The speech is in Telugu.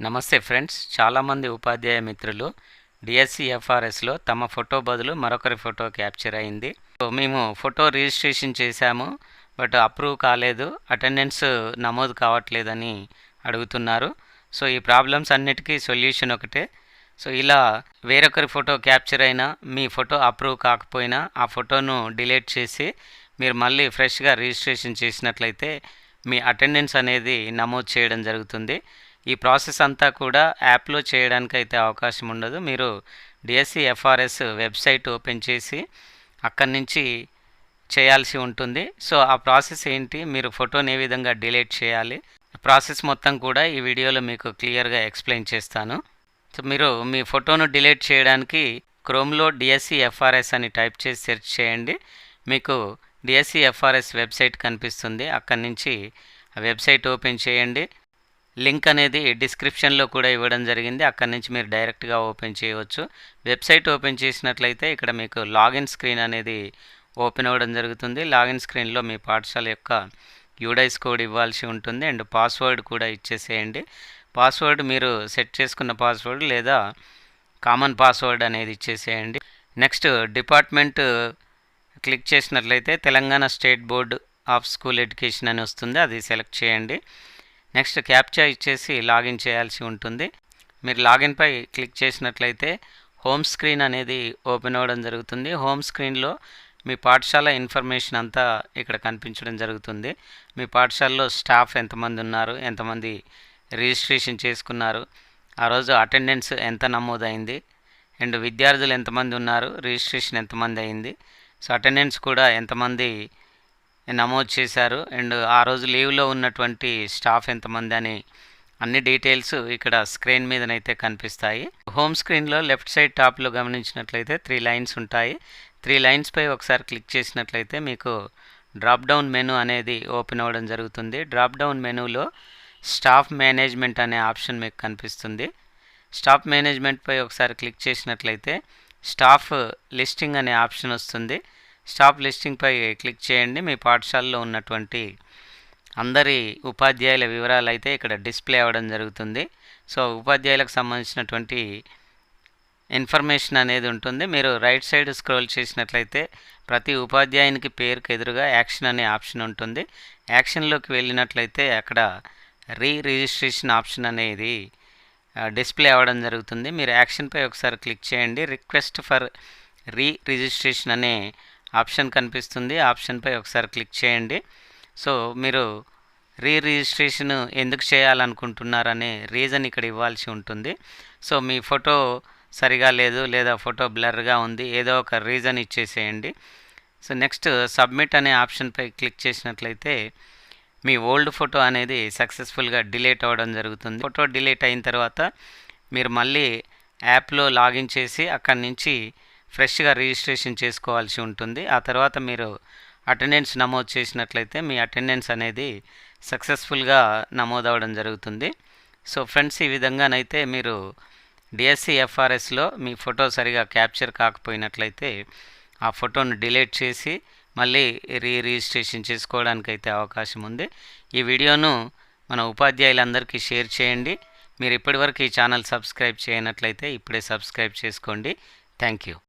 నమస్తే ఫ్రెండ్స్. చాలామంది ఉపాధ్యాయ మిత్రులు డిఎస్సి ఎఫ్ఆర్ఎస్లో తమ ఫోటో బదులు మరొకరి ఫోటో క్యాప్చర్ అయింది. సో మేము ఫోటో రిజిస్ట్రేషన్ చేశాము బట్ అప్రూవ్ కాలేదు అటెండెన్స్ నమోదు కావట్లేదని అడుగుతున్నారు. సో ఈ ప్రాబ్లమ్స్ అన్నిటికీ సొల్యూషన్ ఒకటే. సో ఇలా వేరొకరి ఫోటో క్యాప్చర్ అయినా మీ ఫోటో అప్రూవ్ కాకపోయినా ఆ ఫోటోను డిలీట్ చేసి మీరు మళ్ళీ ఫ్రెష్గా రిజిస్ట్రేషన్ చేసినట్లయితే మీ అటెండెన్స్ అనేది నమోదు చేయడం జరుగుతుంది. ఈ ప్రాసెస్ అంతా కూడా యాప్లో చేయడానికి అయితే అవకాశం ఉండదు. మీరు డిఎస్సి ఎఫ్ఆర్ఎస్ వెబ్సైట్ ఓపెన్ చేసి అక్కడి నుంచి చేయాల్సి ఉంటుంది. సో ఆ ప్రాసెస్ ఏంటి? మీరు ఫోటోని ఏ విధంగా డిలీట్ చేయాలి? ప్రాసెస్ మొత్తం కూడా ఈ వీడియోలో మీకు క్లియర్గా ఎక్స్ప్లెయిన్ చేస్తాను. సో మీరు మీ ఫోటోను డిలీట్ చేయడానికి క్రోమ్లో డిఎస్సి ఎఫ్ఆర్ఎస్ అని టైప్ చేసి సెర్చ్ చేయండి. మీకు డిఎస్సి ఎఫ్ఆర్ఎస్ వెబ్సైట్ కనిపిస్తుంది. అక్కడి నుంచి ఆ వెబ్సైట్ ఓపెన్ చేయండి. లింక్ అనేది డిస్క్రిప్షన్లో కూడా ఇవ్వడం జరిగింది. అక్కడ నుంచి మీరు డైరెక్ట్గా ఓపెన్ చేయవచ్చు. వెబ్సైట్ ఓపెన్ చేసినట్లయితే ఇక్కడ మీకు లాగిన్ స్క్రీన్ అనేది ఓపెన్ అవ్వడం జరుగుతుంది. లాగిన్ స్క్రీన్లో మీ పాఠశాల యొక్క యూడైస్ కోడ్ ఇవ్వాల్సి ఉంటుంది. అండ్ పాస్వర్డ్ కూడా ఇచ్చేసేయండి. పాస్వర్డ్ మీరు సెట్ చేసుకున్న పాస్వర్డ్ లేదా కామన్ పాస్వర్డ్ అనేది ఇచ్చేసేయండి. నెక్స్ట్ డిపార్ట్మెంట్ క్లిక్ చేసినట్లయితే Telangana state board of school education అని వస్తుంది. అది సెలెక్ట్ చేయండి. నెక్స్ట్ క్యాప్చా ఇచ్చేసి లాగిన్ చేయాల్సి ఉంటుంది. మీరు లాగిన్పై క్లిక్ చేసినట్లయితే హోమ్ స్క్రీన్ అనేది ఓపెన్ అవ్వడం జరుగుతుంది. హోమ్ స్క్రీన్లో మీ పాఠశాల ఇన్ఫర్మేషన్ అంతా ఇక్కడ కనిపించడం జరుగుతుంది. మీ పాఠశాలలో స్టాఫ్ ఎంతమంది ఉన్నారు ఎంతమంది రిజిస్ట్రేషన్ చేసుకున్నారు ఆ రోజు అటెండెన్స్ ఎంత నమోదైంది అండ్ విద్యార్థులు ఎంతమంది ఉన్నారు రిజిస్ట్రేషన్ ఎంతమంది అయింది సో అటెండెన్స్ కూడా ఎంతమంది నమోదు చేశారు. అండ్ ఆ రోజు లీవ్లో ఉన్నటువంటి స్టాఫ్ ఎంతమంది అని అన్ని డీటెయిల్స్ ఇక్కడ స్క్రీన్ మీదనైతే కనిపిస్తాయి. హోమ్ స్క్రీన్లో లెఫ్ట్ సైడ్ టాప్లో గమనించినట్లయితే త్రీ లైన్స్ ఉంటాయి. త్రీ లైన్స్పై ఒకసారి క్లిక్ చేసినట్లయితే మీకు డ్రాప్ డౌన్ మెనూ అనేది ఓపెన్ అవ్వడం జరుగుతుంది. డ్రాప్ డౌన్ మెనూలో స్టాఫ్ మేనేజ్మెంట్ అనే ఆప్షన్ మీకు కనిపిస్తుంది. స్టాఫ్ మేనేజ్మెంట్పై ఒకసారి క్లిక్ చేసినట్లయితే స్టాఫ్ లిస్టింగ్ అనే ఆప్షన్ వస్తుంది. స్టాప్ లిస్టింగ్పై క్లిక్ చేయండి. మీ పాఠశాలలో ఉన్నటువంటి అందరి ఉపాధ్యాయుల వివరాలు అయితే ఇక్కడ డిస్ప్లే అవ్వడం జరుగుతుంది. సో ఉపాధ్యాయులకు సంబంధించినటువంటి ఇన్ఫర్మేషన్ అనేది ఉంటుంది. మీరు రైట్ సైడ్ స్క్రోల్ చేసినట్లయితే ప్రతి ఉపాధ్యాయునికి పేరుకు ఎదురుగా యాక్షన్ అనే ఆప్షన్ ఉంటుంది. యాక్షన్లోకి వెళ్ళినట్లయితే అక్కడ రీ రిజిస్ట్రేషన్ ఆప్షన్ అనేది డిస్ప్లే అవ్వడం జరుగుతుంది. మీరు యాక్షన్పై ఒకసారి క్లిక్ చేయండి. రిక్వెస్ట్ ఫర్ రీ రిజిస్ట్రేషన్ అనే ఆప్షన్ కనిపిస్తుంది. ఆప్షన్పై ఒకసారి క్లిక్ చేయండి. సో మీరు రీ రిజిస్ట్రేషన్ ఎందుకు చేయాలనుకుంటున్నారనే రీజన్ ఇక్కడ ఇవ్వాల్సి ఉంటుంది. సో మీ ఫోటో సరిగా లేదు లేదా ఫోటో బ్లర్గా ఉంది ఏదో ఒక రీజన్ ఇచ్చేసేయండి. సో నెక్స్ట్ సబ్మిట్ అనే ఆప్షన్పై క్లిక్ చేసినట్లయితే మీ ఓల్డ్ ఫోటో అనేది సక్సెస్ఫుల్గా డిలీట్ అవ్వడం జరుగుతుంది. ఫోటో డిలీట్ అయిన తర్వాత మీరు మళ్ళీ యాప్లో లాగిన్ చేసి అక్కడి నుంచి ఫ్రెష్గా రిజిస్ట్రేషన్ చేసుకోవాల్సి ఉంటుంది. ఆ తర్వాత మీరు అటెండెన్స్ నమోదు చేసినట్లయితే మీ అటెండెన్స్ అనేది సక్సెస్ఫుల్గా నమోదవడం జరుగుతుంది. సో ఫ్రెండ్స్ ఈ విధంగానైతే మీరు డిఎస్సి ఎఫ్ఆర్ఎస్లో మీ ఫోటో సరిగా క్యాప్చర్ కాకపోయినట్లయితే ఆ ఫోటోను డిలీట్ చేసి మళ్ళీ రీ రిజిస్ట్రేషన్ చేసుకోవడానికి అయితే అవకాశం ఉంది. ఈ వీడియోను మన ఉపాధ్యాయులందరికీ షేర్ చేయండి. మీరు ఇప్పటివరకు ఈ ఛానల్ సబ్స్క్రైబ్ చేయనట్లయితే ఇప్పుడే సబ్స్క్రైబ్ చేసుకోండి. Thank you.